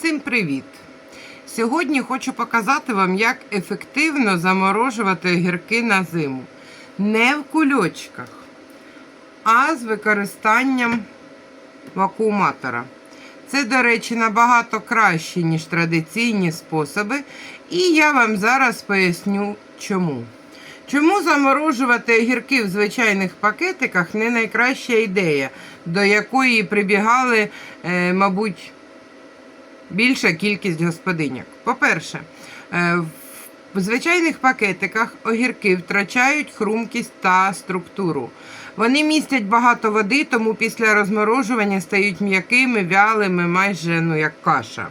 Всім привіт! Сьогодні хочу показати вам, як ефективно заморожувати огірки на зиму. Не в кульочках, а з використанням вакууматора. Це, до речі, набагато краще, ніж традиційні способи, і я вам зараз поясню чому. Чому заморожувати огірки в звичайних пакетиках не найкраща ідея, до якої прибігали, е, мабуть, більша кількість господиняк. По-перше, е, в звичайних пакетиках огірки втрачають хрумкість та структуру. Вони містять багато води, тому після розморожування стають м'якими, вялими, майже ну, як каша.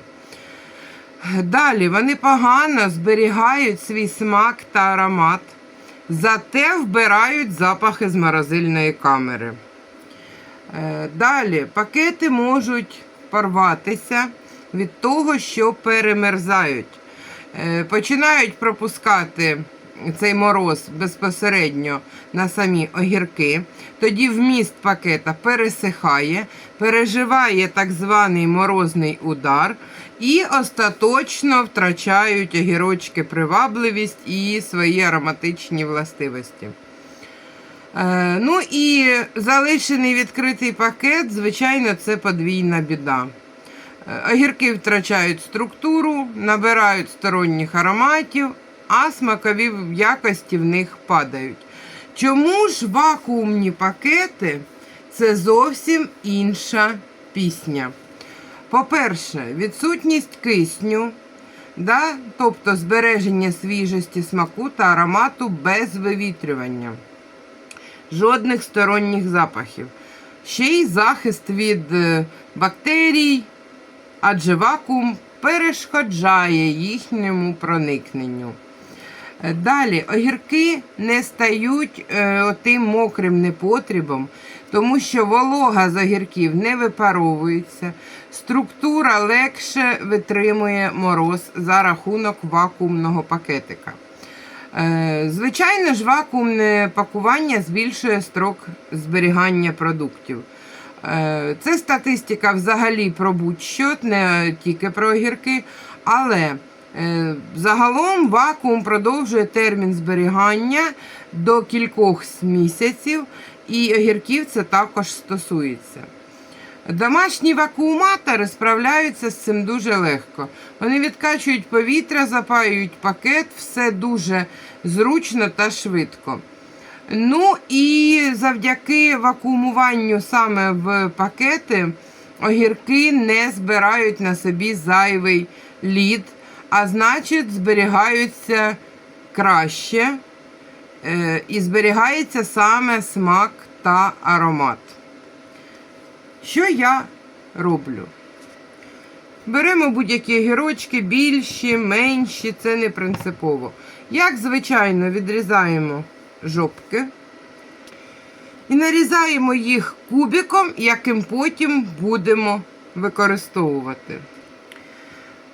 Далі вони погано зберігають свій смак та аромат, зате вбирають запахи з морозильної камери. Е, Далі пакети можуть порватися від того, що перемерзають. Е, Починають пропускати цей мороз безпосередньо на самі огірки. Тоді вміст пакета пересихає, переживає так званий морозний удар і остаточно втрачають огірочки привабливість і свої ароматичні властивості. Е, ну і залишений відкритий пакет, звичайно, це подвійна біда. Е, Огірки втрачають структуру, набирають сторонніх ароматів, а смакові якості в них падають. Чому ж вакуумні пакети це зовсім інша пісня? По-перше, відсутність кисню, да? тобто збереження свіжості смаку та аромату без вивітрювання жодних сторонніх запахів. Ще й захист від е, бактерій, адже вакуум перешкоджає їхньому проникненню. Е, Далі огірки не стають е, отим мокрим непотрібом, тому що волога з огірків не випаровується, структура легше витримує мороз за рахунок вакуумного пакетика. Е, Звичайно ж, вакуумне пакування збільшує строк зберігання продуктів. Е, Це статистика взагалі про будь-що, не тільки про огірки, але е, загалом вакуум продовжує термін зберігання до кількох місяців, і огірків це також стосується. Домашні вакууматори справляються з цим дуже легко. Вони відкачують повітря, запаюють пакет, все дуже зручно та швидко. Ну і завдяки вакуумуванню саме в пакети огірки не збирають на собі зайвий лід, а значить, зберігаються краще е, і зберігається саме смак та аромат. Що я роблю? Беремо будь-які огірочки, більші, менші, це не принципово. Як звичайно, відрізаємо жопки і нарізаємо їх кубиком, яким потім будемо використовувати.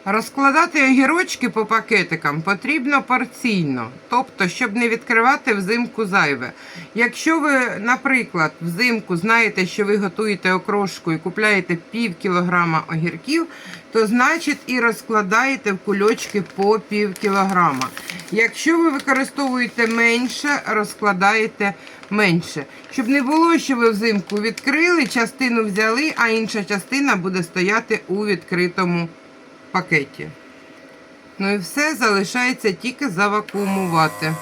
Розкладати огірочки по пакетикам потрібно порційно, тобто, щоб не відкривати взимку зайве. Якщо ви, наприклад, взимку знаєте, що ви готуєте окрошку і купляєте пів кілограма огірків, то значить і розкладаєте в кульочки по пів кілограма. Якщо ви використовуєте менше, розкладаєте менше. Щоб не було, що ви взимку відкрили, частину взяли, а інша частина буде стояти у відкритому пакеті. Ну і все залишається тільки завакуумувати.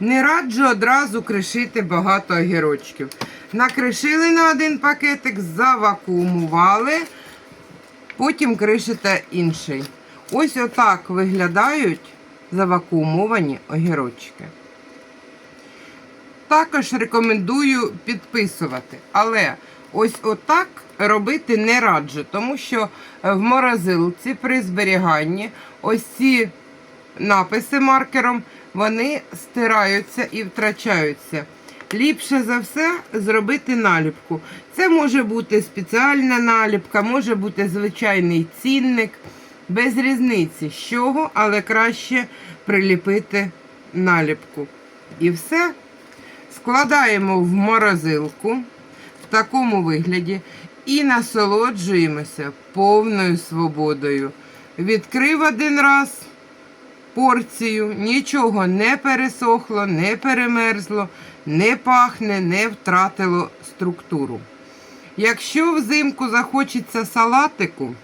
Не раджу одразу кришити багато огірочків. Накришили на один пакетик, завакуумували, потім кришите інший. Ось отак виглядають завакуумовані огірочки. Також рекомендую підписувати. Але Ось отак робити не раджу, тому що в морозилці при зберіганні ось ці написи маркером вони стираються і втрачаються. Ліпше за все зробити наліпку. Це може бути спеціальна наліпка, може бути звичайний цінник. Без різниці з чого, але краще приліпити наліпку. І все. Складаємо в морозилку в такому вигляді і насолоджуємося повною свободою. Відкрив один раз порцію, нічого не пересохло, не перемерзло, не пахне, не втратило структуру. Якщо взимку захочеться салатику,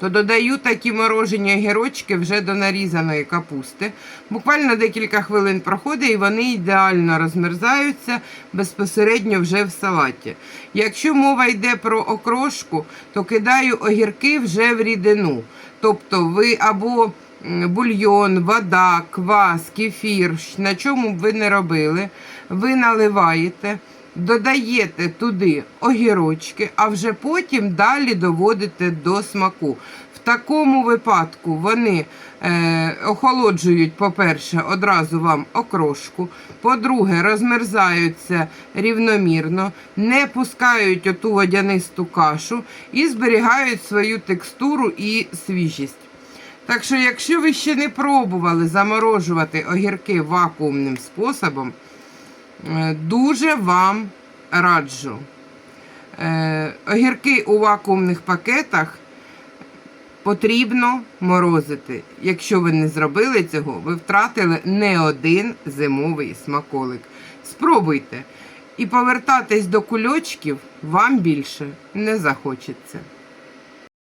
то додаю такі морожені огірочки вже до нарізаної капусти. Буквально декілька хвилин проходить і вони ідеально розмерзаються безпосередньо вже в салаті. Якщо мова йде про окрошку, то кидаю огірки вже в рідину. Тобто ви або бульйон, вода, квас, кефір, на чому б ви не робили, ви наливаєте. Додаєте туди огірочки, а вже потім далі доводите до смаку. В такому випадку вони е, охолоджують, по-перше, одразу вам окрошку. По-друге, розмерзаються рівномірно, не пускають оту водянисту кашу і зберігають свою текстуру і свіжість. Так що, якщо ви ще не пробували заморожувати огірки вакуумним способом, Е, Дуже вам раджу. Е, Огірки у вакуумних пакетах потрібно морозити. Якщо ви не зробили цього, ви втратили не один зимовий смаколик. Спробуйте. І повертатись до кульочків вам більше не захочеться.